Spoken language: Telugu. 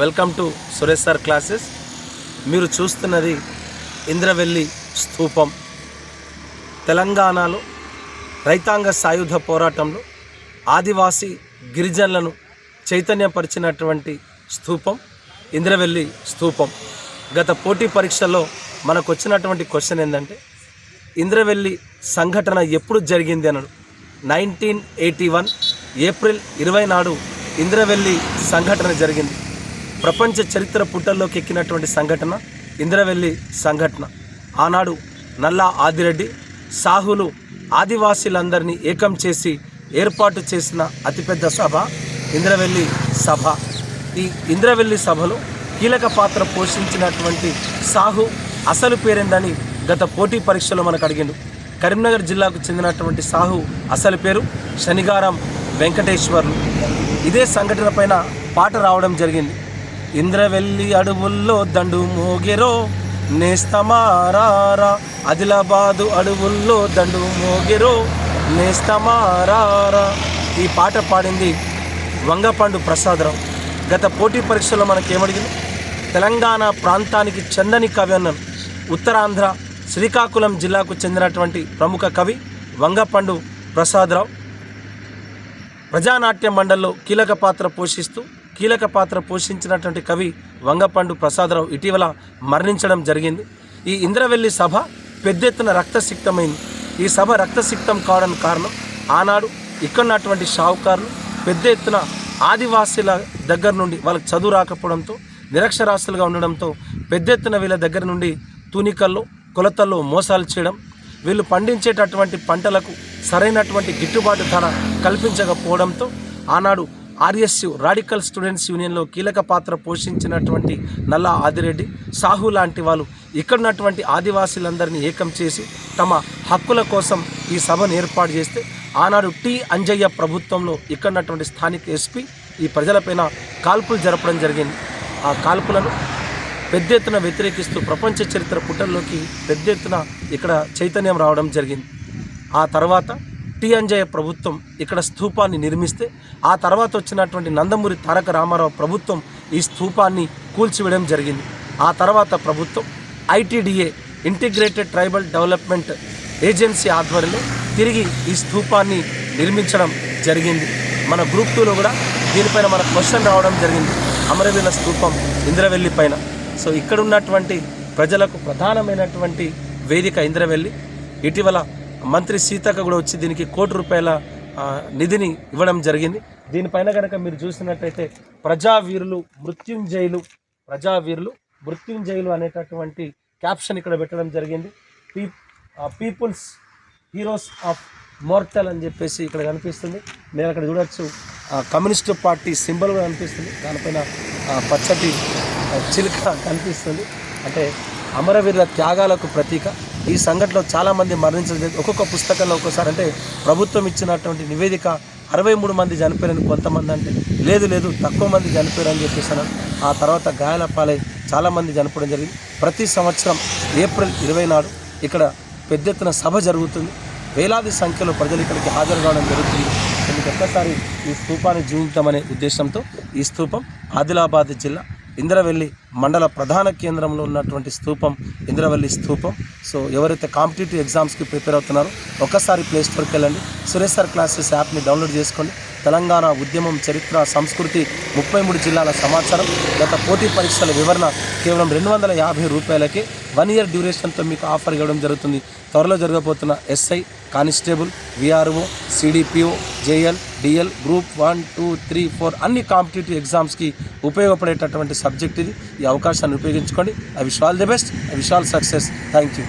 Welcome to Suresh sir classes. మీరు చూస్తున్నది ఇంద్రవెల్లి స్థూపం. తెలంగాణలో రైతాంగ సాయుధ పోరాటంలో ఆదివాసీ గిరిజనులను చైతన్యపరిచినటువంటి స్థూపం ఇంద్రవెల్లి స్థూపం. గత పోటీ పరీక్షల్లో మనకు వచ్చినటువంటి క్వశ్చన్ ఏంటంటే ఇంద్రవెల్లి సంఘటన ఎప్పుడు జరిగింది అనడు నైన్టీన్ ఎయిటీ వన్ ఏప్రిల్ ఇరవై నాడు ఇంద్రవెల్లి సంఘటన జరిగింది. ప్రపంచ చరిత్ర పుట్టల్లోకి ఎక్కినటువంటి సంఘటన ఇంద్రవెల్లి సంఘటన. ఆనాడు నల్లా ఆదిరెడ్డి సాహులు ఆదివాసీలందరినీ ఏకం చేసి ఏర్పాటు చేసిన అతిపెద్ద సభ ఇంద్రవెల్లి సభ. ఈ ఇంద్రవెల్లి సభలో కీలక పాత్ర పోషించినటువంటి సాహు అసలు పేరేందని గత పోటీ పరీక్షలో మనకు అడిగిండు. కరీంనగర్ జిల్లాకు చెందినటువంటి సాహు అసలు పేరు శనిగారం వెంకటేశ్వర్లు. ఇదే సంఘటన పైన పాట రావడం జరిగింది. ఇంద్రవెల్లి అడవుల్లో దండు మోగెరో నేస్తమారారా. ఆదిలాబాదు అడవుల్లో దండు మోగెరో నేస్తమారారా. ఈ పాట పాడింది వంగపండు ప్రసాదరావు. గత పోటీ పరీక్షలో మనకి ఏమడిగింది తెలంగాణ ప్రాంతానికి చెందని కవి అన్నాను ఉత్తరాంధ్ర శ్రీకాకుళం జిల్లాకు చెందినటువంటి ప్రముఖ కవి వంగపండు ప్రసాదరావు. ప్రజానాట్య మండలిలో కీలక పాత్ర పోషిస్తూ కీలక పాత్ర పోషించినటువంటి కవి వంగపండు ప్రసాదరావు ఇటీవల మరణించడం జరిగింది. ఈ ఇంద్రవెల్లి సభ పెద్ద ఎత్తున రక్తసిక్తమైంది. ఈ సభ రక్తసిక్తం కావడానికి కారణం ఆనాడు ఇక్కడున్నటువంటి షావుకారులు పెద్ద ఎత్తున ఆదివాసీల దగ్గర నుండి వాళ్ళకి చదువు రాకపోవడంతో నిరక్షరాస్యులుగా ఉండడంతో పెద్ద ఎత్తున వీళ్ళ దగ్గర నుండి తూనికల్లో కొలతల్లో మోసాలు చేయడం వీళ్ళు పండించేటటువంటి పంటలకు సరైనటువంటి గిట్టుబాటు ధర కల్పించకపోవడంతో ఆనాడు ఆర్ఎస్యు రాడికల్ స్టూడెంట్స్ యూనియన్లో కీలక పాత్ర పోషించినటువంటి నల్లా ఆదిరెడ్డి సాహు లాంటి వాళ్ళు ఇక్కడున్నటువంటి ఆదివాసీలందరినీ ఏకం చేసి తమ హక్కుల కోసం ఈ సభను ఏర్పాటు చేస్తే ఆనాడు టి అంజయ్య ప్రభుత్వంలో ఇక్కడున్నటువంటి స్థానిక ఎస్పీ ఈ ప్రజలపైన కాల్పులు జరపడం జరిగింది. ఆ కాల్పులను పెద్ద ఎత్తున వ్యతిరేకిస్తూ ప్రపంచ చరిత్ర పుటల్లోకి పెద్ద ఎత్తున ఇక్కడ చైతన్యం రావడం జరిగింది. ఆ తర్వాత టి అంజయ్య ప్రభుత్వం ఇక్కడ స్థూపాన్ని నిర్మిస్తే ఆ తర్వాత వచ్చినటువంటి నందమూరి తారక రామారావు ప్రభుత్వం ఈ స్థూపాన్ని కూల్చివేయడం జరిగింది. ఆ తర్వాత ప్రభుత్వం ITDA integrated tribal development agency ఆధ్వర్యంలో తిరిగి ఈ స్థూపాన్ని నిర్మించడం జరిగింది. మన గ్రూప్ టూలో కూడా దీనిపైన మన క్వశ్చన్ రావడం జరిగింది. అమరవీల స్థూపం ఇంద్రవెల్లి పైన. సో ఇక్కడ ఉన్నటువంటి ప్రజలకు ప్రధానమైనటువంటి వేదిక ఇంద్రవెల్లి. ఇటీవల మంత్రి సీతక్క కూడా వచ్చి దీనికి కోటి రూపాయల నిధిని ఇవ్వడం జరిగింది. దీనిపైన కనుక మీరు చూసినట్టయితే ప్రజావీరులు మృత్యుంజయులు ప్రజావీరులు మృత్యుంజయులు అనేటటువంటి క్యాప్షన్ ఇక్కడ పెట్టడం జరిగింది. P people's heroes of mortal అని చెప్పేసి ఇక్కడ కనిపిస్తుంది. మీరు అక్కడ చూడొచ్చు కమ్యూనిస్ట్ కమ్యూనిస్టు పార్టీ సింబల్ కూడా కనిపిస్తుంది. దానిపైన పచ్చటి చిలుక కనిపిస్తుంది. అంటే అమరవీరుల త్యాగాలకు ప్రతీక. ఈ సంఘటనలో చాలామంది మరణించడం ఒక్కొక్క పుస్తకంలో ఒక్కోసారి అంటే ప్రభుత్వం ఇచ్చినటువంటి నివేదిక అరవై మూడు మంది చనిపోయారని కొంతమంది అంటే లేదు లేదు తక్కువ మంది చనిపోయారని చెప్పేసాను ఆ తర్వాత గాయాల పాలై చాలామంది చనిపోవడం జరిగింది. ప్రతి సంవత్సరం ఏప్రిల్ ఇరవై నాడు ఇక్కడ పెద్ద ఎత్తున సభ జరుగుతుంది. వేలాది సంఖ్యలో ప్రజలు ఇక్కడికి హాజరు కావడం జరుగుతుంది. ఎందుకు ఒక్కసారి ఈ స్థూపాన్ని జీవితామనే ఉద్దేశంతో ఈ స్థూపం ఆదిలాబాద్ జిల్లా ఇంద్రవెల్లి మండల ప్రధాన కేంద్రంలో ఉన్నటువంటి స్థూపం ఇంద్రవెల్లి స్థూపం. సో ఎవరైతే కాంపిటేటివ్ ఎగ్జామ్స్కి ప్రిపేర్ అవుతున్నారో ఒక్కసారి ప్లే స్టోర్కి వెళ్ళండి. సురేష్ సార్ క్లాసెస్ యాప్ని డౌన్లోడ్ చేసుకోండి. తెలంగాణ ఉద్యమం చరిత్ర సంస్కృతి ముప్పై మూడు జిల్లాల సమాచారం. గత పోటీ పరీక్షల వివరణ కేవలం రెండు వందల యాభై రూపాయలకే వన్ ఇయర్ డ్యూరేషన్తో మీకు ఆఫర్ ఇవ్వడం జరుగుతుంది. త్వరలో జరగబోతున్న SI constable VRO CDPO JL DL group one two three four అన్ని కాంపిటేటివ్ ఎగ్జామ్స్కి ఉపయోగపడేటటువంటి సబ్జెక్ట్ ఇది. ఈ అవకాశాన్ని ఉపయోగించుకోండి. I wish all the best. I wish all success. Thank you.